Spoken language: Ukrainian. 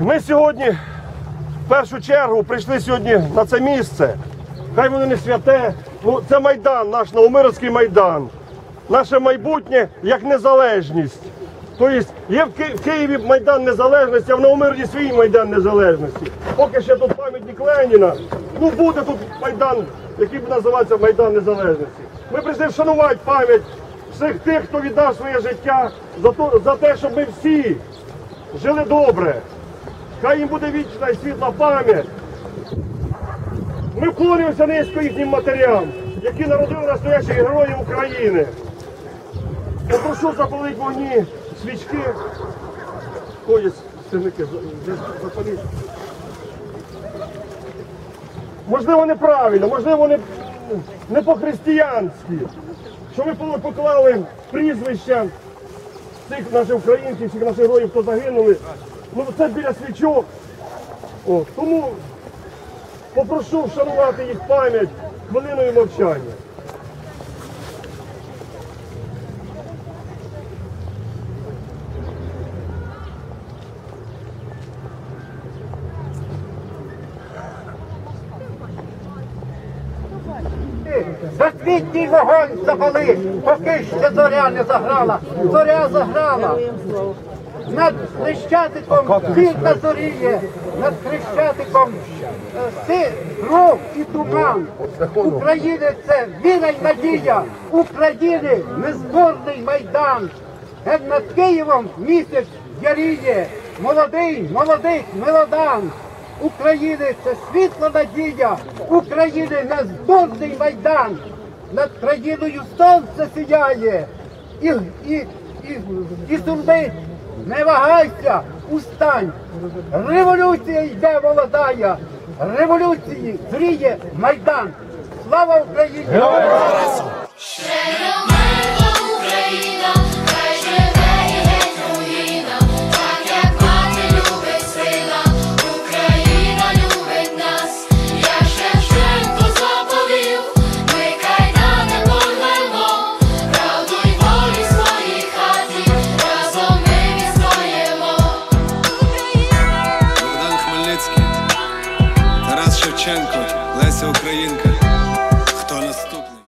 Ми сьогодні в першу чергу прийшли сьогодні на це місце. Хай воно не святе. Ну, це Майдан, наш Новомирський Майдан. Наше майбутнє як незалежність. Тобто є в Ки- в Києві Майдан Незалежності, а в Новомирні свій Майдан Незалежності. Поки ще тут пам'ятник Леніна, ну буде тут Майдан, який буде називатися Майдан Незалежності. Ми прийшли вшанувати пам'ять всіх тих, хто віддав своє життя за, то, за те, щоб ми всі жили добре. Хай їм буде вічна і світла пам'ять. Ми вклонюємося низько їхнім матерям, які народили настоящих героїв України. Попрошу запалити вогні, свічки. Ходять синики, за- за- запаліть. Можливо, неправильно, можливо, не, не по-християнськи. Що ми поклали прізвища всіх наших українців, всіх наших героїв, хто загинули. Ну це біля свічок. О, тому попрошу вшанувати їх пам'ять хвилиною мовчання. Засвітній вогонь запали, поки ще зоря не заграла. Зоря заграла. Над хрещатиком зірка зоріє, над хрещатиком е, ти кров і туман. України це віра й надія, України незборний майдан. Ген над Києвом місяць яріє, молодий, молодий мелодан. України це світла надія, України незборний майдан. Над країною сонце сіяє, і, і, і, і сурми, не вагайся, устань. Революція йде молодая, революції зріє майдан. Слава Україні! Шевченко, Леся Українка.